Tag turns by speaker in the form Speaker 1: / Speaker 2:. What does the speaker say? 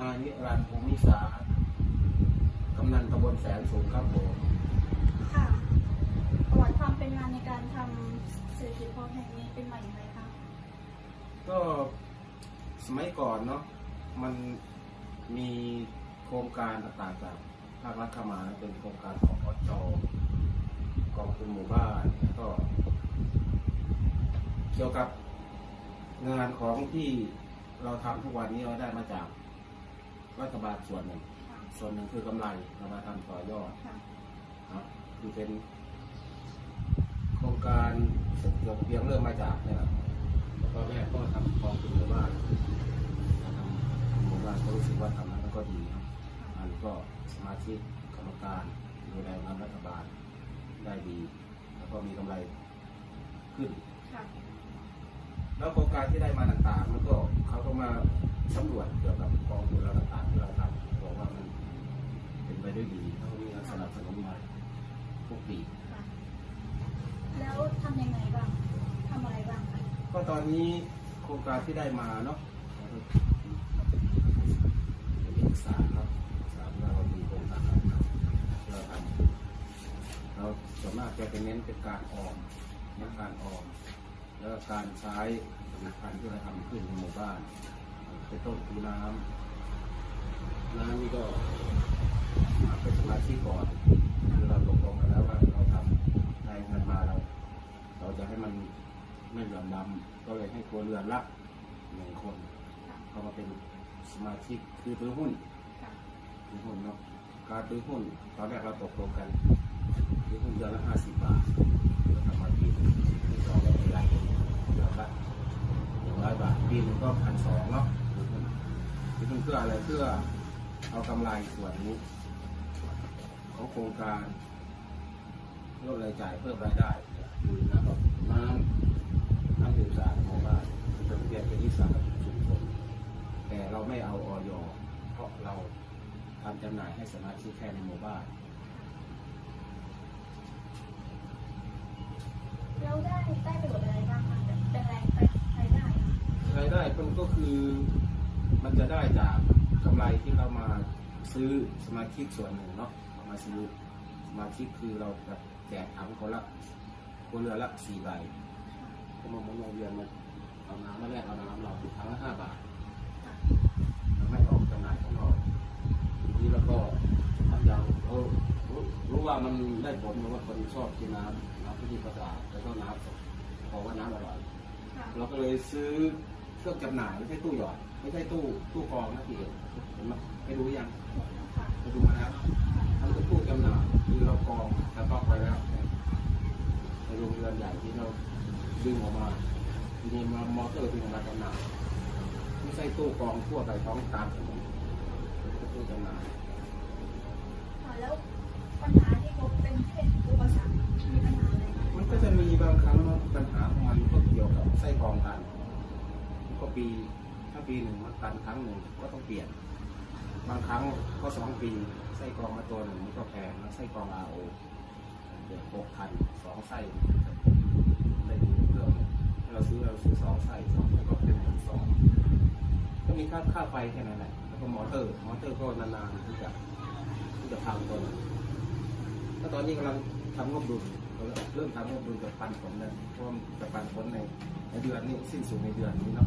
Speaker 1: นายนิรันดร์ภูมิสากำนันตำบลแสนสูงครับผม
Speaker 2: ค่ะประวัติความเป็นมาในการทำเศรษฐกิจพอเพียงนี้เป็นมาอย่างไรคะ
Speaker 1: ก็สมัยก่อนเนาะมันมีโครงการต่างๆจากภาครัฐเข้ามานะเป็นโครงการของอจกองทุนหมู่บ้านแล้วก็ เกี่ยวกับงานของที่ เราทำทุกวันนี้เราได้มาจากรัฐบาลส่วนหนึ่ง
Speaker 2: ค่ะ
Speaker 1: ส่วนหนึ่งคือกำไรเรามาทำต่อยอด
Speaker 2: ค่ะ
Speaker 1: นะคือเป็นโครงการเกี่ยวกับเพียงเริ่มมาจากเนี่ยนะตอนแรกก็ทำกองทุนหมู่บ้านทำหมู่บ้านก็รู้สึกว่าทำนั้นก็ดีนะมันก็สมาชิกกรรมการดูแลงานรัฐบาลได้ดี แล้วก็มีกำไรขึ้น
Speaker 2: ค่ะ
Speaker 1: แล้วโครงการที่ได้มาต่างๆมันก็เขาก็มาสำรวจเกี่ยวกับกองทุนเราต่างๆที่เราทำบอกว่ามันเป็นไปด้วยดีเขามีการสนับสนุนมาทุกปี
Speaker 2: ค่ะแล้วทำยังไงบ้างทำอะไรบ้างคะ
Speaker 1: ก็ตอนนี้โครงการที่ได้มาเนาะเป็นเอกสารเนาะเอกสารว่าเรามีโครงการอะไรทำเราทำเราส่วนมากจะเป็นเน้นเป็นการออมเน้นการออม แล้วก็การใช้ผลิตภัณฑ์ที่เราทำขึ้นในหมู่บ้านเป็นต้นคือน้ำน้ำนี่ก็เป็นสมาชิกก่อนคือเราตกลงกันแล้วว่าเราทำได้เงินมาเรา เราจะให้มันไม่เหลื่อมล้ำก็เลยให้ครัวเรือนละหนึ่งคนเข้ามาเป็นสมาชิกคือซื้อหุ้นซื้อหุ้นเนาะการซื้อหุ้นตอนแรกเราตกลงกันซื้อหุ้นเดือนละห้าสิบบาทเราทำมาปี ที่สองเราเป็นรายนเดือนละหนึ่งร้อยบาทปีหนึงก็พันสองเนาะคือหุ้นซื้อหุ้นเพื่ออะไรเพื่อเอากำไรส่วนนี้ของโครงการลดรายจ่ายเพิ่มรายได้คือน้ำน้ำน้ำดื่มสะอาดของบ้านจะเบียนเป็นที่สาธารณชุมชนแต่เราไม่เอาออยเพราะเราทำจำหน่ายให้สมาชิกแค่ในหมู่บ้าน
Speaker 2: แล้วได้ได้ประโยชน์อะไรบ้างคะแบบเป็นแรงไปรายได้
Speaker 1: รายได้ มันก็คือมันจะได้จากกำไรที่เรามาซื้อสมาชิกส่วนหนึ่งเนาะเอามาซื้อสมาชิกคือเราแบบแจกถังคนละคนเรือละสี่ใบก็มาหมุนเวียนมาเอาน้ำมาแลกเอาน้ำเราถังละห้าบาท
Speaker 2: ค่ะ
Speaker 1: ไม่ออกจำหน่ายข้างนอกทีนี้แล้วก็ทำอย่างเออรู้รู้ว่ามันได้ผลเพราะว่าคนชอบกินน้ำน้ำที่นี่ก็สะอาดแล้วก็น้ำสดเพราะว่าน้ำอร่อย
Speaker 2: ค่ะ
Speaker 1: เราก็เลยซื้อ เครื่องจำหน่ายไม่ใช่ตู้หยอด ไม่ใช่ตู้ตู้กรองนะพี่เห็นไหมไปดูยัง
Speaker 2: มดแล้วค่ะ
Speaker 1: ไปดูมาแล้วทั้งตู้จำหน่ายคือเรากรองสต็อกไว้แล้วในโรงเรือนใหญ่ที่เราดึงออกมาทีนี้มามอเตอร์ดึงออกมาจำหน่ายไม่ใช่ตู้กรองทั่วไปท้องตามตู้จำหน่าย
Speaker 2: ค่ะแล้วปัญหาที่พบเป็นเป็นอุปสรรคมีปัญหาอะไรบ้าง
Speaker 1: มันก็จะมีบางครั้งเนอะปัญหาของมันก็เกี่ยวกับไส้กรองตันก็ ปี ถ้าปีหนึ่งมันตันครั้งหนึ่งก็ต้องเปลี่ยน บางครั้งก็สองปีไส้กรองมาตัวหนึ่งมันก็แพงนะไส้กรองอาโอเดือหกพันสองไส้ได้ดูเรื่องเราซื้อเราซื้อสองไส้สองไส้ก็เป็นหมื่นสองก็มีค่าค่าไฟแค่นั้นแหละแล้วก็มอเตอร์มอเตอร์ก็นานๆที่จะที่จะพังตัวหนึงแล้วตอนนี้กำลังทำงบดุลเราเริ่มทำงบดุลจะปันผลแล้วเพราะจะปันผลใน เดือนนี้สิ้นสุดในเดือนนี้เนาะ